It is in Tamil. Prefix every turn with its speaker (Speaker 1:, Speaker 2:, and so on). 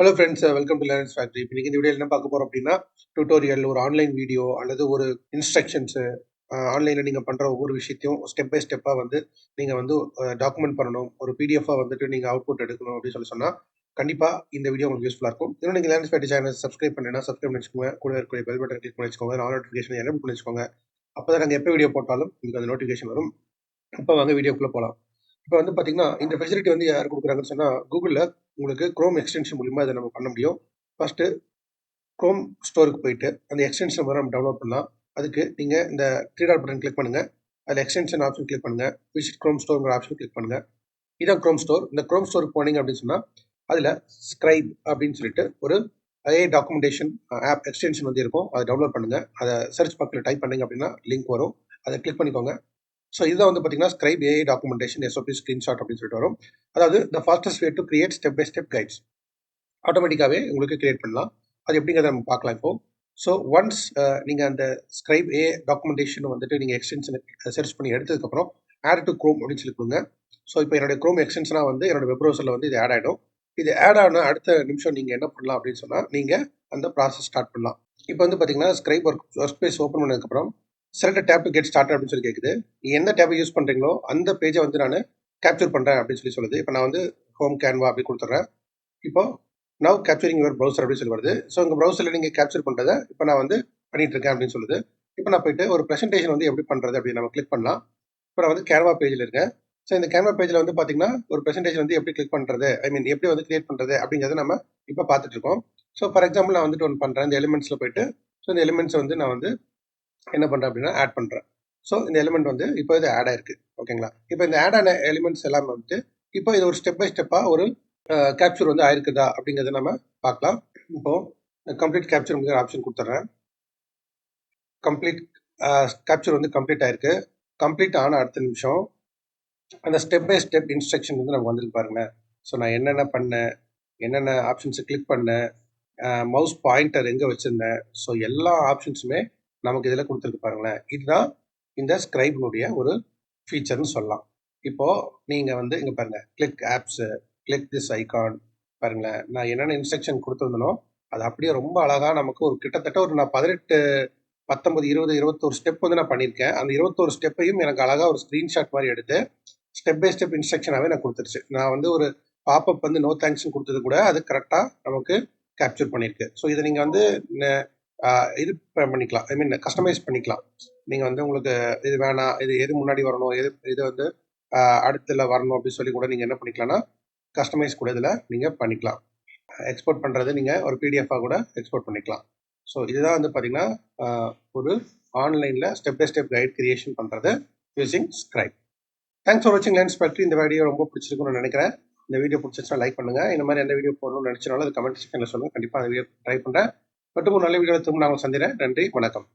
Speaker 1: Hello friends welcome to learns factory இப்போ இந்த வீடியோ என்ன பார்க்க போகிறோம் அப்படின்னா டியூட்டோரியல் ஒரு ஆன்லைன் வீடியோ அல்லது ஒரு இன்ஸ்ட்ரக்ஷன்ஸு ஆன்லைனில் நீங்கள் பண்ணுற ஒவ்வொரு விஷயத்தையும் ஸ்டெப் பை ஸ்டெப்பாக வந்து நீங்கள் வந்து டாக்குமெண்ட் பண்ணணும். ஒரு பிடிஎஃபாக வந்துட்டு நீங்கள் அவுட்புட் எடுக்கணும் அப்படின்னு சொல்லி சொன்னால் கண்டிப்பாக இந்த வீடியோ உங்களுக்கு யூஸ்ஃபுல்லாக இருக்கும். இன்னும் நீங்கள் லேர்ன்ஸ் ஃபேக்ட்ரி சேனல் சப்ஸ்கிரைப் பண்ணினா சப்ஸ்கிரைப் பண்ணி கூட இருக்கிற பெல் பட்டன் கிளிக் பண்ணி வச்சுக்கோங்க ஆல் நோட்டிஃபிகேஷன் என்ன பண்ணி வச்சுக்கோங்க அப்போ தான் நாங்கள் எப்போ வீடியோ போட்டாலும் உங்களுக்கு அந்த நோட்டிஃபிகேஷன் வரும். இப்போ வாங்க வீடியோக்குள்ளே போகலாம் இப்போ வந்து பார்த்தீங்கன்னா இந்த ஃபெசிலிட்டி வந்து யார் கொடுக்குறாங்கன்னு சொன்னால் கூகுளில் உங்களுக்கு க்ரோம் எக்ஸ்டென்ஷன் மூலிமா இதை நம்ம பண்ண முடியும். ஃபஸ்ட்டு க்ரோம் ஸ்டோருக்கு போயிட்டு அந்த எக்ஸ்டென்ஷன் வர நம்ம டவுன்லோட் பண்ணலாம். அதுக்கு நீங்கள் இந்த த்ரீ டாட் பட்டன் கிளிக் பண்ணுங்கள் அதில் எக்ஸ்டென்ஷன் ஆப்ஷன் கிளிக் பண்ணுங்கள் விசிட் க்ரோம் ஸ்டோருங்கிற ஆப்ஷன் கிளிக் பண்ணுங்கள் இதான் க்ரோம் ஸ்டோர் இந்த க்ரோம் ஸ்டோருக்கு போனீங்க அப்படின்னு சொன்னால் அதில் ஸ்க்ரைப் அப்படின்னு சொல்லிட்டு ஒரு ஐஏ டாக்குமெண்டேஷன் ஆப் எக்ஸ்டென்ஷன் வந்து இருக்கும். அதை டவுன்லோட் பண்ணுங்கள் அதை சர்ச் பக்கத்தில் டைப் பண்ணிங்க அப்படின்னா லிங்க் வரும். அதை கிளிக் பண்ணிக்கோங்க. ஸோ இதுதான் வந்து பார்த்தீங்கன்னா scribe AI documentation SOP screenshot அப்படின்னு சொல்லிட்டு வரும். அதாவது the fastest way to create step by step guides ஆட்டோமேட்டிக்காகவே உங்களுக்கு கிரியேட் பண்ணலாம். அது எப்படிங்கிறத நம்ம பார்க்கலாம் இப்போ. ஸோ ஒன்ஸ் நீங்கள் அந்த ஸ்கிரைப் ஏ டாக்குமெண்டேஷன் வந்துட்டு நீங்கள் எக்ஸ்டென்ஷன் சர்ச் பண்ணி எடுத்ததுக்கப்புறம் ஆட் டு க்ரோம் அப்படின்னு சொல்லி கொடுங்க. ஸோ இப்போ என்னுடைய க்ரோம் எக்ஸ்டென்ஷனாக வந்து என்னோட வெப் ப்ரௌசரில் வந்து இது ஆட் ஆகிடும் இது ஆட் ஆன அடுத்த நிமிஷம் நீங்கள் என்ன பண்ணலாம் அப்படின்னு சொன்னால் நீங்கள் அந்த ப்ராசஸ் ஸ்டார்ட் பண்ணலாம். இப்போ வந்து பார்த்தீங்கன்னா scribe work work space open பண்ணதுக்கப்புறம் select tab to get start அப்படின்னு சொல்லி கேட்குது நீ எந்த டேப்பை யூஸ் பண்ணுறீங்களோ அந்த பேஜை வந்து நான் கேப்சர் பண்ணுறேன் அப்படின்னு சொல்லி சொல்லுது. இப்போ நான் வந்து ஹோம் கேன்வா அப்படி கொடுத்துட்றேன். இப்போ நவ் கேப்சரிங் யுவர் ப்ரௌசர் அப்படின்னு சொல்லி வருது. ஸோ உங்கள் ப்ரௌசரில் நீங்கள் கேப்சர் பண்ணுறதை இப்போ நான் வந்து பண்ணிகிட்டு இருக்கேன் அப்படின்னு சொல்லுது. இப்போ நான் போயிட்டு ஒரு ப்ரெசன்டேஷன் வந்து எப்படி பண்ணுறது அப்படின்னு நம்ம கிளிக் பண்ணலாம். இப்போ நான் வந்து கேன்வா பேஜில் இருக்கேன். ஸோ இந்த கேன்வா பேஜில் வந்து பார்த்தீங்கன்னா ஒரு ப்ரெசன்டேஷன் வந்து எப்படி கிளிக் பண்ணுறது ஐ மீன் எப்படி வந்து கிரியேட் பண்ணுறது அப்படிங்கிறத நம்ம இப்போ பார்த்துட்டு இருக்கோம். ஸோ ஃபார் எக்ஸாம்பிள் நான் வந்துட்டு ஒன்று பண்ணுறேன் இந்த எலிமெண்ட்ஸில் போயிட்டு ஸோ இந்த எலிமெண்ட்ஸ் வந்து நான் வந்து என்ன பண்ணுறேன் அப்படின்னா ஆட் பண்ணுறேன் ஸோ இந்த எலிமெண்ட் வந்து இப்போ இது ஆட் ஆயிருக்கு. ஓகேங்களா இப்போ இந்த ஆட் ஆன எலிமெண்ட்ஸ் எல்லாமே வந்துட்டு இப்போ இது ஒரு ஸ்டெப் பை ஸ்டெப்பாக ஒரு கேப்சர் வந்து ஆயிருக்குதா அப்படிங்கிறத நம்ம பார்க்கலாம். இப்போது கம்ப்ளீட் கேப்சர் ஆப்ஷன் கொடுத்துட்றேன் கம்ப்ளீட் கேப்சர் வந்து கம்ப்ளீட் ஆயிருக்கு. கம்ப்ளீட் ஆன அடுத்த நிமிஷம் அந்த ஸ்டெப் பை ஸ்டெப் இன்ஸ்ட்ரக்ஷன் வந்து நமக்கு வந்துருக்கு பாருங்க. ஸோ நான் என்னென்ன பண்ணேன் என்னென்ன ஆப்ஷன்ஸை கிளிக் பண்ணேன் மவுஸ் பாயிண்டர் எங்கே வச்சுருந்தேன். ஸோ எல்லா ஆப்ஷன்ஸுமே நமக்கு இதில் கொடுத்துருக்கு பாருங்களேன். இதுதான் இந்த ஸ்கிரைப்னுடைய ஒரு ஃபீச்சர்னு சொல்லலாம். இப்போது நீங்கள் வந்து இங்கே பாருங்கள் click apps click this icon பாருங்களேன். நான் என்னென்ன இன்ஸ்ட்ரக்ஷன் கொடுத்துருந்தனோ அது அப்படியே ரொம்ப அழகாக நமக்கு ஒரு கிட்டத்தட்ட ஒரு நான் பதினெட்டு பத்தொம்பது இருபது இருபத்தோரு ஸ்டெப் வந்து நான் பண்ணியிருக்கேன். அந்த இருபத்தோரு ஸ்டெப்பையும் எனக்கு அழகாக ஒரு ஸ்க்ரீன்ஷாட் மாதிரி எடுத்து ஸ்டெப் பை ஸ்டெப் இன்ஸ்ட்ரக்ஷனாகவே நான் கொடுத்துருச்சு. நான் வந்து ஒரு பாப்பப் வந்து நோ தேங்க்ஸ்னு கொடுத்தது கூட அது கரெக்டாக நமக்கு கேப்சர் பண்ணியிருக்கு. ஸோ இதை நீங்கள் வந்து இது பண்ணிக்கலாம். ஐ மீன் கஸ்டமைஸ் பண்ணிக்கலாம். நீங்கள் வந்து உங்களுக்கு இது வேணாம் இது எது முன்னாடி வரணும் எது இது வந்து அடுத்துல வரணும் அப்படின்னு சொல்லி கூட நீங்கள் என்ன பண்ணிக்கலாம்னா கஸ்டமைஸ் கூட இதில் நீங்கள் பண்ணிக்கலாம். எக்ஸ்போர்ட் பண்ணுறது நீங்கள் ஒரு பிடிஎஃபாக கூட எக்ஸ்போர்ட் பண்ணிக்கலாம். ஸோ இதுதான் வந்து பார்த்தீங்கன்னா ஒரு ஆன்லைனில் step by step guide creation பண்ணுறது யூஸிங் ஸ்க்ரைப் தேங்க்ஸ் ஃபார் வாட்சிங் லேன்ஸ் பற்றி இந்த வீடியோ ரொம்ப பிடிச்சிருக்குன்னு நினைக்கிறேன். இந்த வீடியோ பிடிச்சிருச்சுன்னா லைக் பண்ணுங்கள் இந்த மாதிரி எந்த வீடியோ போடணும்னு நினச்சினாலும் அது கமெண்ட் செக்ஷனில் சொல்லுங்கள் கண்டிப்பாக அந்த வீடியோ ட்ரை பண்ணுறேன் மற்றும் ஒரு நல்ல வீடியோ நாங்கள் சந்திர நன்றி வணக்கம்.